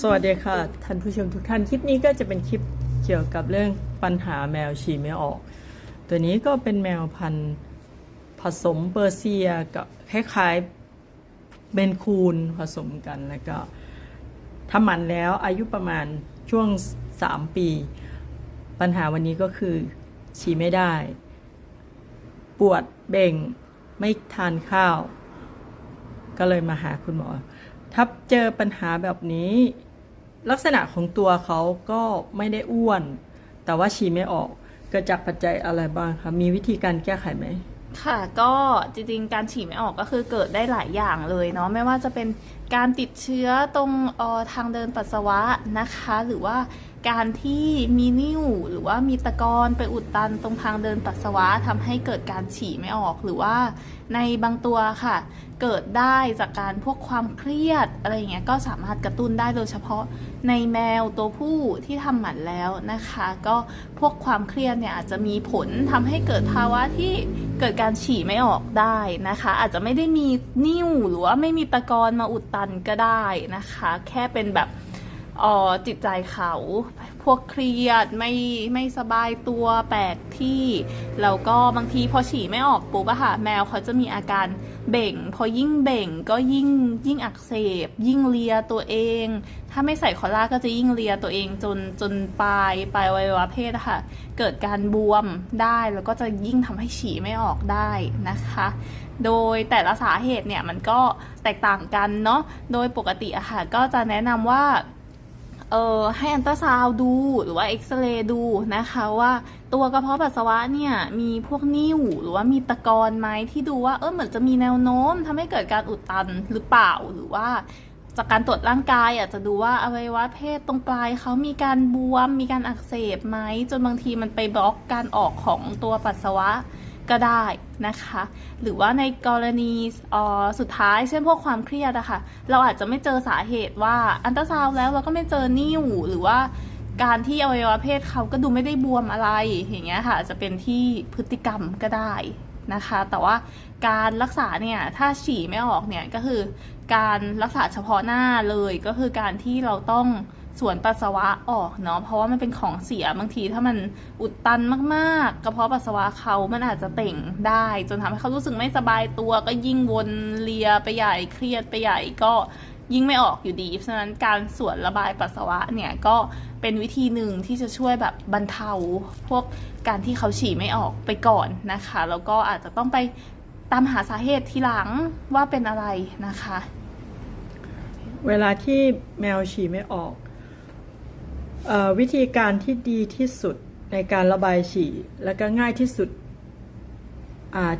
สวัสดีค่ะท่านผู้ชมทุกท่านคลิปนี้ก็จะเป็นคลิปเกี่ยวกับเรื่องปัญหาแมวฉี่ไม่ออก ตัวนี้ก็เป็นแมวพันธุ์ผสมเปอร์เซียกับคล้ายๆเบนคูนผสมกันแล้วก็ถ้ามันแล้วอายุประมาณช่วง 3 ปี ปัญหาวันนี้ก็คือฉี่ไม่ได้ ปวดเบ่งไม่ทานข้าว ก็เลยมาหาคุณหมอถ้าเจอปัญหาแบบนี้ ลักษณะของตัวเขาก็ไม่ได้อ้วน แต่ว่าฉี่ไม่ออก เกิดจากปัจจัยอะไรบ้างคะมีวิธีการแก้ไขไหมค่ะก็จริงๆ การฉี่ไม่ออกก็คือเกิดได้หลายอย่างเลยเนาะไม่ว่าจะเป็นการติดเชื้อตรงออทางเดินปัสสาวะนะคะ หรือว่า การที่มีนิ่วหรือว่ามีตะกอนไปอุดตันตรงทางเดินปัสสาวะทำให้เกิดการฉี่ไม่ออกหรือว่า ในบางตัวค่ะ เกิดได้จากการพวกความเครียดอะไรอย่างเงี้ยก็สามารถกระตุ้นได้โดยเฉพาะในแมวตัวผู้ที่ทำหมันแล้วนะคะ ก็พวกความเครียดเนี่ยอาจจะมีผลทำให้เกิดภาวะที่เกิดการฉี่ไม่ออกได้นะคะ อาจจะไม่ได้มีนิ่วหรือว่าไม่มีตะกอนมาอุดตันก็ได้นะคะ แค่เป็นแบบ ออจิตใจเขา พวกเครียดไม่ไม่สบายตัวแปลกที่ แล้วก็บางทีพอฉี่ไม่ออกปุ๊บอะค่ะ แมวเขาจะมีอาการเบ่ง พอยิ่งเบ่งก็ยิ่งยิ่งอักเสบ ยิ่งเลียตัวเอง ถ้าไม่ใส่คอล่าก็จะยิ่งเลียตัวเองจนจนปลายปลายวัยวะเพศอะค่ะ เกิดการบวมได้แล้วก็จะยิ่งทำให้ฉี่ไม่ออกได้นะคะ โดยแต่ละสาเหตุเนี่ยมันก็แตกต่างกันเนาะโดยปกติอะค่ะก็จะแนะนำว่า เออให้อันตราซาวดูหรือว่าเอ็กซเรย์ดูนะคะว่าตัวกระเพาะปัสสาวะเนี่ยมีพวกนิ่วหรือว่ามีตะกอนไหมที่ดูว่าเออเหมือนจะมีแนวโน้มทำให้เกิดการอุดตันหรือเปล่าหรือว่าจากการตรวจร่างกายอาจจะดูว่าอวัยวะเพศตรงปลายเขามีการบวม มีการอักเสบไหมจนบางทีมันไปบล็อกการออกของตัวปัสสาวะ ก็ได้นะคะ หรือว่าในกรณีออสุดท้ายเช่นพวกความเครียดอะค่ะเราอาจจะไม่เจอสาเหตุว่าอันตราซาวแล้วเราก็ไม่เจอนิ่วหรือว่าการที่อวัยวะเพศเขาก็ดูไม่ได้บวมอะไรอย่างเงี้ยค่ะอาจจะเป็นที่พฤติกรรมก็ได้นะคะ แต่ว่าการรักษาเนี่ยถ้าฉี่ไม่ออกเนี่ยก็คือการรักษาเฉพาะหน้าเลยก็คือการที่เราต้อง สวนปัสสาวะออกเนาะเพราะว่ามันเป็นของเสียบางทีถ้ามันอุดตันมากๆ กระเพาะปัสสาวะเขามันอาจจะเต่งได้ จนทำให้เขารู้สึกไม่สบายตัว ก็ยิ่งวนเลียไปใหญ่เครียดไปใหญ่ก็ยิ่งไม่ออกอยู่ดีเพราะฉะนั้นการสวนระบายปัสสาวะเนี่ยก็เป็นวิธีหนึ่งที่จะช่วยแบบบรรเทาพวกการที่เขาฉี่ไม่ออกไปก่อนนะคะ แล้วก็อาจจะต้องไปตามหาสาเหตุทีหลังว่าเป็นอะไรนะคะ เวลาที่แมวฉี่ไม่ออก วิธีการที่ดีที่สุดในการระบายฉี่ และก็ง่ายที่สุด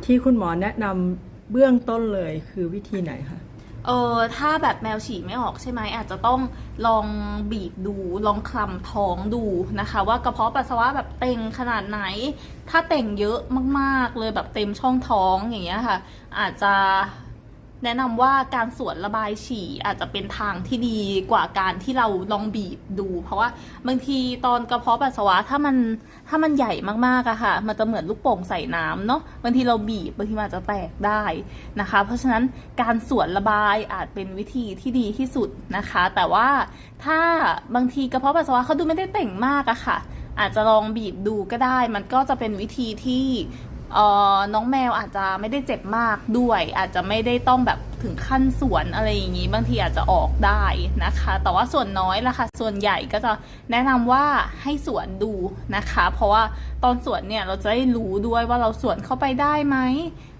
ที่คุณหมอแนะนำเบื้องต้นเลยคือวิธีไหนคะเออถ้าแบบแมวฉี่ไม่ออกใช่ไหมอาจจะต้องลองบีบดู ลองคลำท้องดูนะคะ ว่ากระเพาะปัสสาวะแบบเต็งขนาดไหน ถ้าเต่งเยอะมากๆเลยแบบเต็มช่องท้องอย่างเงี้ยค่ะ อาจจะ แนะนำว่าการสวนระบายฉี่อาจจะเป็นทางที่ดีกว่าการที่เราลองบีบดู เพราะว่าบางทีตอนกระเพาะปัสสาวะถ้ามันถ้ามันใหญ่มากๆอะค่ะ มันจะเหมือนลูกโป่งใส่น้ำเนาะบางทีเราบีบบางทีมันจจะแตกได้นะคะ เพราะฉะนั้นการสวนระบายอาจเป็นวิธีที่ดีที่สุดนะคะ แต่ว่าถ้าบางทีกระเพาะปัสสาวะเขาดูไม่ได้เต่งมากอะค่ะ อาจจะลองบีบดูก็ได้ มันก็จะเป็นวิธีที่ เออน้องแมวอาจจะไม่ได้เจ็บมากด้วย อาจจะไม่ได้ต้องแบบถึงขั้นสวนอะไรอย่างนี้ บางทีอาจจะออกได้นะคะ แต่ว่าส่วนน้อยละค่ะ ส่วนใหญ่ก็จะแนะนำว่าให้สวนดูนะคะ เพราะว่าตอนสวนเนี่ยเราจะได้รู้ด้วยว่าเราสวนเข้าไปได้ไหม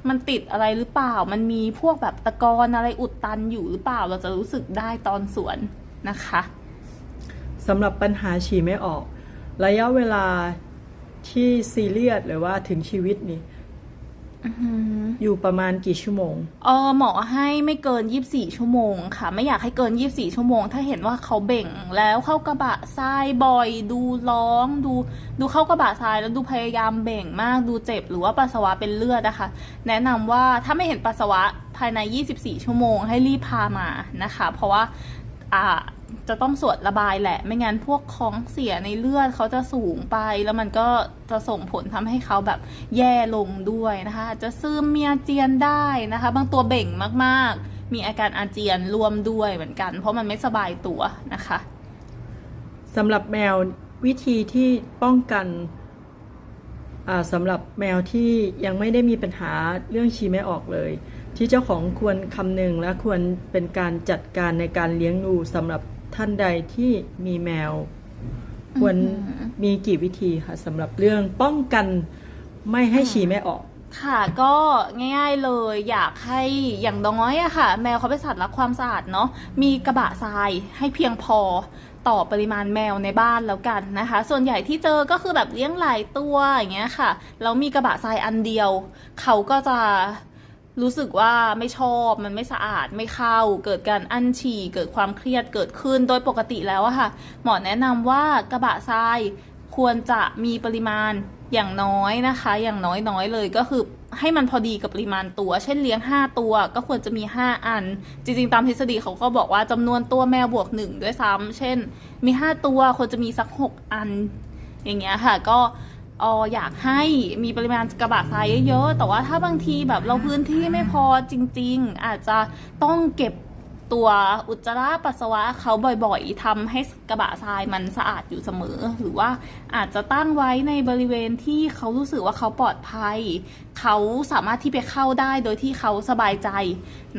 มันติดอะไรหรือเปล่า มันมีพวกแบบตะกอนอะไรอุดตันอยู่หรือเปล่า เราจะรู้สึกได้ตอนสวนนะคะสำหรับปัญหาฉี่ไม่ออก ระยะเวลา ที่ซีเรียสหรือว่าถึงชีวิตนี่อยู่ประมาณกี่ชั่วโมงเออหมอให้ไม่เกิน24ชั่วโมงค่ะ ไม่อยากให้เกิน24ชั่วโมง ถ้าเห็นว่าเขาเบ่งแล้วเข้ากระบะทรายบ่อย ดูร้องดู ดูเข้ากระบะทรายแล้วดูพยายามเบ่งมากดูเจ็บหรือว่าปัสสาวะเป็นเลือดนะคะ แนะนำว่าถ้าไม่เห็นปัสสาวะภายใน 24 ชั่วโมง ให้รีบพามานะคะ เพราะว่าอ่า จะต้องสวดระบายแหละ ไม่งั้นพวกของเสียในเลือดเขาจะสูงไป แล้วมันก็จะส่งผลทำให้เขาแบบแย่ลงด้วยนะคะ จะซึมเมียเจียนได้นะคะ บางตัวเบ่งมากๆ มีอาการอาเจียนรวมด้วยเหมือนกัน เพราะมันไม่สบายตัวนะคะสำหรับแมววิธีที่ป้องกันสำหรับแมวที่ยังไม่ได้มีปัญหาเรื่องฉี่ไม่ออกเลย ที่เจ้าของควรคำนึงและควรเป็นการจัดการในการเลี้ยงดูสำหรับ ท่านใดที่มีแมว ควรมีกี่วิธีคะสำหรับเรื่องป้องกันไม่ให้ฉี่ไม่ออก ค่ะก็ง่ายๆเลยอยากให้อย่างน้อยอะค่ะ แมวเขาเป็นสัตว์รักความสะอาดเนาะมีกระบะทรายให้เพียงพอต่อปริมาณแมวในบ้านแล้วกันนะคะ ส่วนใหญ่ที่เจอก็คือแบบเลี้ยงหลายตัวอย่างเงี้ยค่ะแล้วมีกระบะทรายอันเดียว เขาก็จะ รู้สึกว่าไม่ชอบมันไม่สะอาดไม่เข้า เกิดการอั้นฉี่เกิดความเครียดเกิดขึ้นโดยปกติแล้วอะค่ะ หมอแนะนำว่ากระบะทรายควรจะมีปริมาณอย่างน้อยนะคะ อย่างน้อยๆเลยก็คือให้มันพอดีกับปริมาณตัว เช่นเลี้ยง 5 ตัว ก็ควรจะมี 5 อัน จริง ๆ ตามทฤษฎีเขาก็บอกว่าจำนวนตัวแมวบวกหนึ่งด้วยซ้ำเช่น มี 5 ตัวควรจะมีสัก 6 อัน อย่างเงี้ยค่ะ ก็ อออยากให้มีปริมาณกระบะทรายเยอะๆ แต่ว่าถ้าบางทีแบบเราพื้นที่ไม่พอจริง ๆ อาจจะต้องเก็บตัวอุจจาระปัสสาวะเขาบ่อยๆทำให้กระบะทรายมันสะอาดอยู่เสมอ หรือว่าอาจจะตั้งไว้ในบริเวณที่เขารู้สึกว่าเขาปลอดภัย เขาสามารถที่ไปเข้าได้โดยที่เขาสบายใจ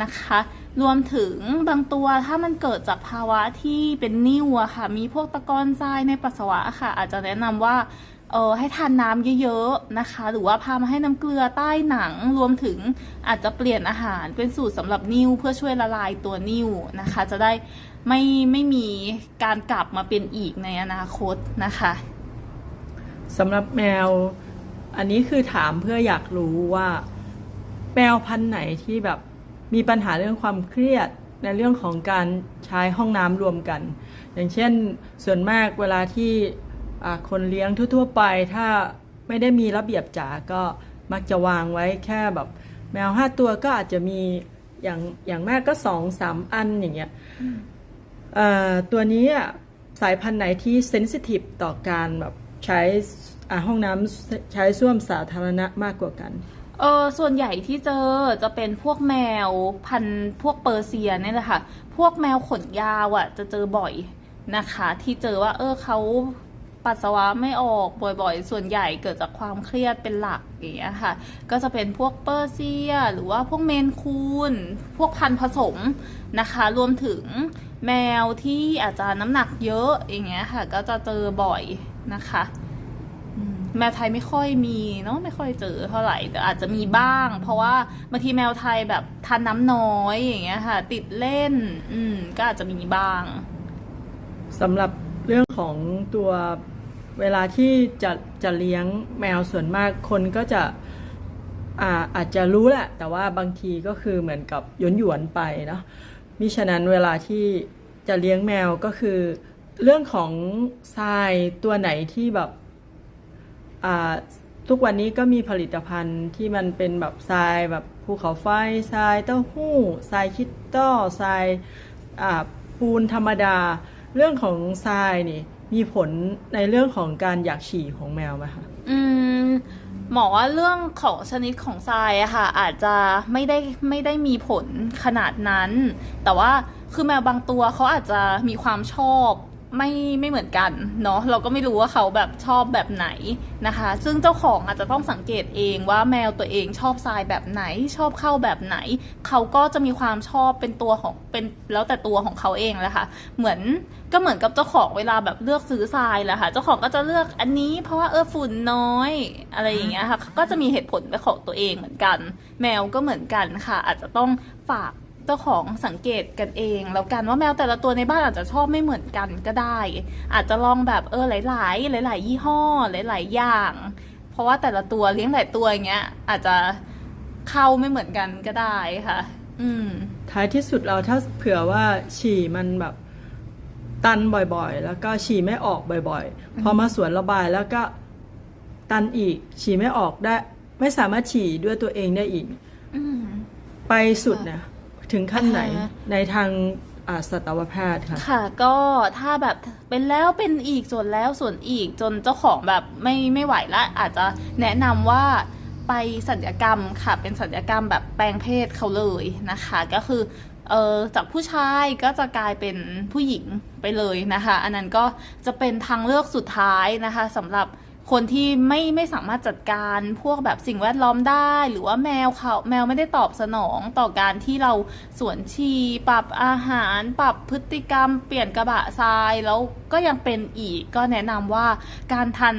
นะคะ รวมถึงบางตัวถ้ามันเกิดจากภาวะที่เป็นนิ่วอะค่ะ มีพวกตะกอนทรายในปัสสาวะค่ะ อาจจะแนะนำว่า เออให้ทานน้ำเยอะๆนะคะ หรือว่าพามาให้น้ำเกลือใต้หนังรวมถึงอาจจะเปลี่ยนอาหารเป็นสูตรสำหรับนิ่วเพื่อช่วยละลายตัวนิ่วนะคะ จะได้ไม่ไม่มีการกลับมาเป็นอีกในอนาคตนะคะสำหรับแมว อันนี้คือถามเพื่ออยากรู้ว่า แมวพันธุ์ไหนที่แบบมีปัญหาเรื่องความเครียดในเรื่องของการใช้ห้องน้ำรวมกัน อย่างเช่นส่วนมากเวลาที่ คนเลี้ยงทั่ว ๆ ไปถ้าไม่ได้มีระเบียบจ๋าก็มักจะวางไว้แค่แบบ แมวห้าตัวก็อาจจะมีอย่างอย่างมากก็สองสามอันอย่างเงี้ยเอ่อตัวนี้อะสายพันธุ์ไหนที่เซนซิทีฟต่อการแบบใช้อ่าห้องน้ำใช้ส้วมสาธารณะมากกว่ากันเออส่วนใหญ่ที่เจอจะเป็นพวกแมวพันธุ์พวกเปอร์เซียเนี่ยแหละค่ะ พวกแมวขนยาวอะ่ะจะเจอบ่อยนะคะ ที่เจอว่า เออเขา ปัสสาวะไม่ออกบ่อยๆ ส่วนใหญ่เกิดจากความเครียดเป็นหลักอย่างเงี้ยค่ะ ก็จะเป็นพวกเปอร์เซีย หรือว่าพวกเมนคูน พวกพันผสมนะคะ รวมถึงแมวที่อาจจะน้ำหนักเยอะอย่างเงี้ยค่ะ ก็จะเจอบ่อยนะคะแมวไทยไม่ค่อยมีเนาะไม่ค่อยเจอเท่าไหร่แต่อาจจะมีบ้าง เพราะว่าบางทีแมวไทยแบบทานน้ำน้อยอย่างเงี้ยค่ะ ติดเล่น อืมก็อาจจะมีบ้างสำหรับ เรื่องของตัวเวลาที่จะจะเลี้ยงแมวส่วนมากคนก็จะอาอาจจะรู้แหละ แต่ว่าบางทีก็คือเหมือนกับหยวนหยวนๆไปเนาะมิฉะนั้นเวลาที่จะเลี้ยงแมวก็คือ เรื่องของทรายตัวไหนที่แบบอ่าทุกวันนี้ก็มีผลิตภัณฑ์ที่มันเป็นแบบทรายแบบภูเขาไฟทรายเต้าหู้ทรายคิตต้อทรายอ่าปูนธรรมดา เรื่องของทรายนี่ มีผลในเรื่องของการอยากฉี่ของแมวไหมคะอืมหมอว่าเรื่องของชนิดของทรายอะค่ะ อาจจะไม่ได้ไม่ได้มีผลขนาดนั้น แต่ว่าคือแมวบางตัวเขาอาจจะมีความชอบ ไม่ไม่เหมือนกันเนาะเราก็ไม่รู้ว่าเขาแบบชอบแบบไหนนะคะ ซึ่งเจ้าของอาจจะต้องสังเกตเองว่าแมวตัวเองชอบทรายแบบไหน ชอบเข้าแบบไหน เขาก็จะมีความชอบเป็นตัวของเป็นแล้วแต่ตัวของเขาเองแหละค่ะเหมือนก็เหมือนกับเจ้าของเวลาแบบเลือกซื้อทรายแหละค่ะเจ้าของก็จะเลือกอันนี้ เพราะว่าเออฝุ่นน้อยอะไรอย่างเงี้ยค่ะก็จะมีเหตุผลเป็นของตัวเองเหมือนกัน แมวก็เหมือนกันค่ะ อาจจะต้องฝาก เจ้าของสังเกตกันเอง แล้วกันว่าแมวแต่ละตัวในบ้านอาจจะชอบไม่เหมือนกันก็ได้ อาจจะลองแบบเออหลาย ๆ หลาย ๆ ยี่ห้อหลาย ๆ อย่าง เพราะว่าแต่ละตัวเลี้ยงหลายตัวอย่างเงี้ย อาจจะเข้าไม่เหมือนกันก็ได้ค่ะ อืม ท้ายที่สุดเราถ้าเผื่อว่าฉี่มันแบบตันบ่อยๆ แล้วก็ฉี่ไม่ออกบ่อยๆ พอมาสวนระบายแล้วก็ตันอีก ฉี่ไม่ออกได้ ไม่สามารถฉี่ด้วยตัวเองได้อีกอืมไปสุดเนี่ย ถึงขั้นไหนอ่าฮะในทางอ่าสัตวแพทย์ค่ะ ค่ะ ก็ถ้าแบบเป็นแล้วเป็นอีกส่วนแล้วส่วนอีกจนเจ้าของแบบไม่ไม่ไหวละอาจจะแนะนำว่าไปสัญญกรรมค่ะ เป็นสัญญกรรมแบบแปลงเพศเขาเลยนะคะ ก็คือเออจากผู้ชายก็จะกลายเป็นผู้หญิงไปเลยนะคะ อันนั้นก็จะเป็นทางเลือกสุดท้ายนะคะสำหรับ คนที่ไม่ไม่สามารถจัดการพวกแบบสิ่งแวดล้อมได้ หรือว่าแมวเขาแมวไม่ได้ตอบสนองต่อการที่เราสวนฉี่ปรับอาหาร ปรับพฤติกรรม เปลี่ยนกระบะทรายแล้วก็ยังเป็นอีกก็แนะนำว่าการทัน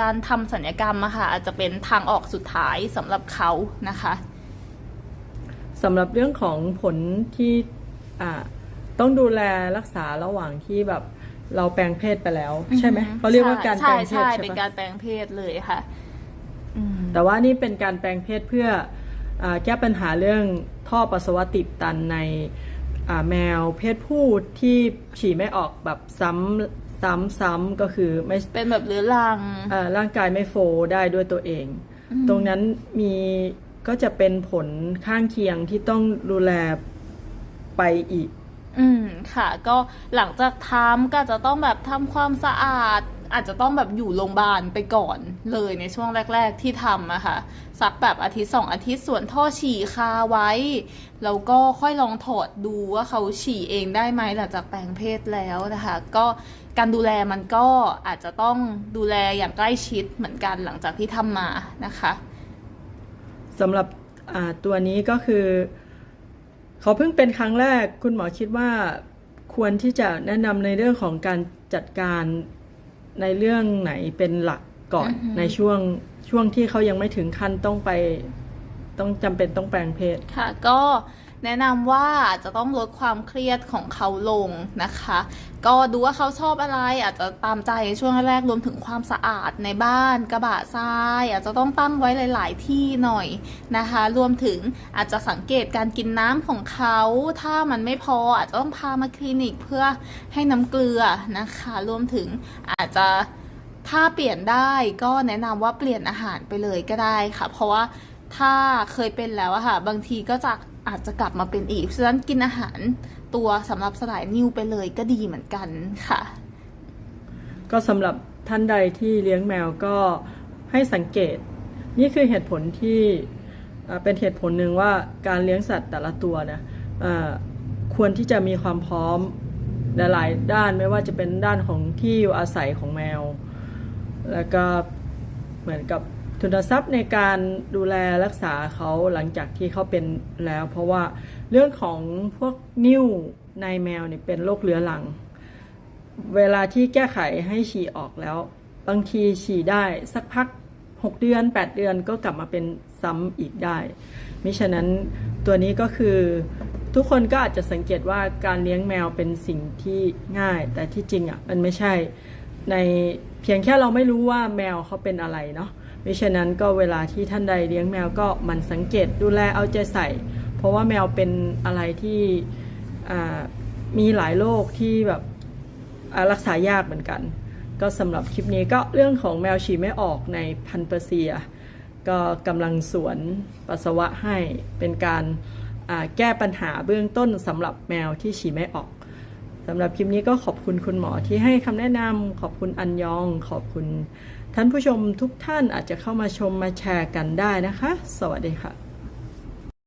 การทำสัญญกรรมอะค่ะอาจจะเป็นทางออกสุดท้ายสำหรับเขานะคะสำหรับเรื่องของผลที่ต้องดูแลรักษาระหว่างที่แบบ เราแปลงเพศไปแล้ว ใช่ไหมเขาเรียกว่าการแปลงเพศใช่ใช่เป็นปะการแปลงเพศเลยค่ะอืมแต่ว่านี่เป็นการแปลงเพศเพื่ออาแก้ปัญหาเรื่องท่อปัสสาวะติดตันในอ่าแมวเพศผู้ที่ฉี่ไม่ออกแบบซ้ำซ้ำซ้ำก็คือไม่เป็นแบบเรื้อรังเอ่อร่างกายไม่โฟลได้ด้วยตัวเองอืมตรงนั้นมีก็จะเป็นผลข้างเคียงที่ต้องดูแลไปอีก อืมค่ะ ก็หลังจากทำก็จะต้องแบบทำความสะอาด อาจจะต้องแบบอยู่โรงพยาบาลไปก่อนเลยในช่วงแรก ๆ ที่ทำอะค่ะสักแบบอาทิตย์สองอาทิตย์ส่วนท่อฉี่คาไว้ แล้วก็ค่อยลองถอดดูว่าเขาฉี่เองได้ไหมหลังจากแปลงเพศแล้วนะคะ ก็การดูแลมันก็อาจจะต้องดูแลอย่างใกล้ชิดเหมือนกันหลังจากที่ทำมานะคะสำหรับตัวนี้ก็คือ เขาเพิ่งเป็นครั้งแรก คุณหมอคิดว่าควรที่จะแนะนำในเรื่องของการจัดการในเรื่องไหนเป็นหลักก่อนอือฮึในช่วงช่วงที่เขายังไม่ถึงขั้นต้องไป ต้องจำเป็นต้องแปลงเพศค่ะ ก็แนะนำว่าจะต้องลดความเครียดของเขาลงนะคะ ก็ดูว่าเขาชอบอะไร อาจจะตามใจช่วงแรกๆรวมถึงความสะอาดในบ้านกระบะทราย อาจจะต้องตั้งไว้หลาย ๆ ที่หน่อยนะคะ รวมถึงอาจจะสังเกตการกินน้ำของเขา ถ้ามันไม่พออาจจะต้องพามาคลินิกเพื่อให้น้ำเกลือนะคะ รวมถึงอาจจะถ้าเปลี่ยนได้ก็แนะนำว่าเปลี่ยนอาหารไปเลยก็ได้ค่ะ เพราะว่าถ้าเคยเป็นแล้วอะค่ะ บางทีก็จะอาจจะกลับมาเป็นอีกฉะนั้นกินอาหาร ตัวสำหรับสลายนิวไปเลยก็ดีเหมือนกันค่ะ ก็สำหรับท่านใดที่เลี้ยงแมวก็ให้สังเกต นี่คือเหตุผลที่เป็นเหตุผลหนึ่งว่าการเลี้ยงสัตว์แต่ละตัวนะอ่าควรที่จะมีความพร้อมหลายด้านไม่ว่าจะเป็นด้านของที่อยู่อาศัยของแมว แล้วก็เหมือนกับ ทุนทรัพย์ในการดูแลรักษาเขาหลังจากที่เขาเป็นแล้ว เพราะว่าเรื่องของพวกนิ่วในแมวเนี่ยเป็นโรคเรื้อรัง เวลาที่แก้ไขให้ฉี่ออกแล้ว บางทีฉี่ได้สักพัก 6 เดือน 8 เดือนก็กลับมาเป็นซ้ำอีกได้มิฉะนั้นตัวนี้ก็คือทุกคนก็อาจจะสังเกตว่าการเลี้ยงแมวเป็นสิ่งที่ง่าย แต่ที่จริงอะมันไม่ใช่ในเพียงแค่เราไม่รู้ว่าแมวเขาเป็นอะไรเนาะ มิฉะนั้นก็เวลาที่ท่านใดเลี้ยงแมวก็มันสังเกตดูแลเอาใจใส่ เพราะว่าแมวเป็นอะไรที่มีหลายโรคที่แบบรักษายากเหมือนกัน ก็สำหรับคลิปนี้ก็เรื่องของแมวฉี่ไม่ออกในพันเปอร์เซีย ก็กำลังสวนปัสสาวะให้เป็นการแก้ปัญหาเบื้องต้นสำหรับแมวที่ฉี่ไม่ออกสำหรับคลิปนี้ก็ขอบคุณคุณหมอที่ให้คำแนะนำขอบคุณอันยอง ขอบคุณ ท่านผู้ชมทุกท่านอาจจะเข้ามาชมมาแชร์กันได้นะคะ สวัสดีค่ะ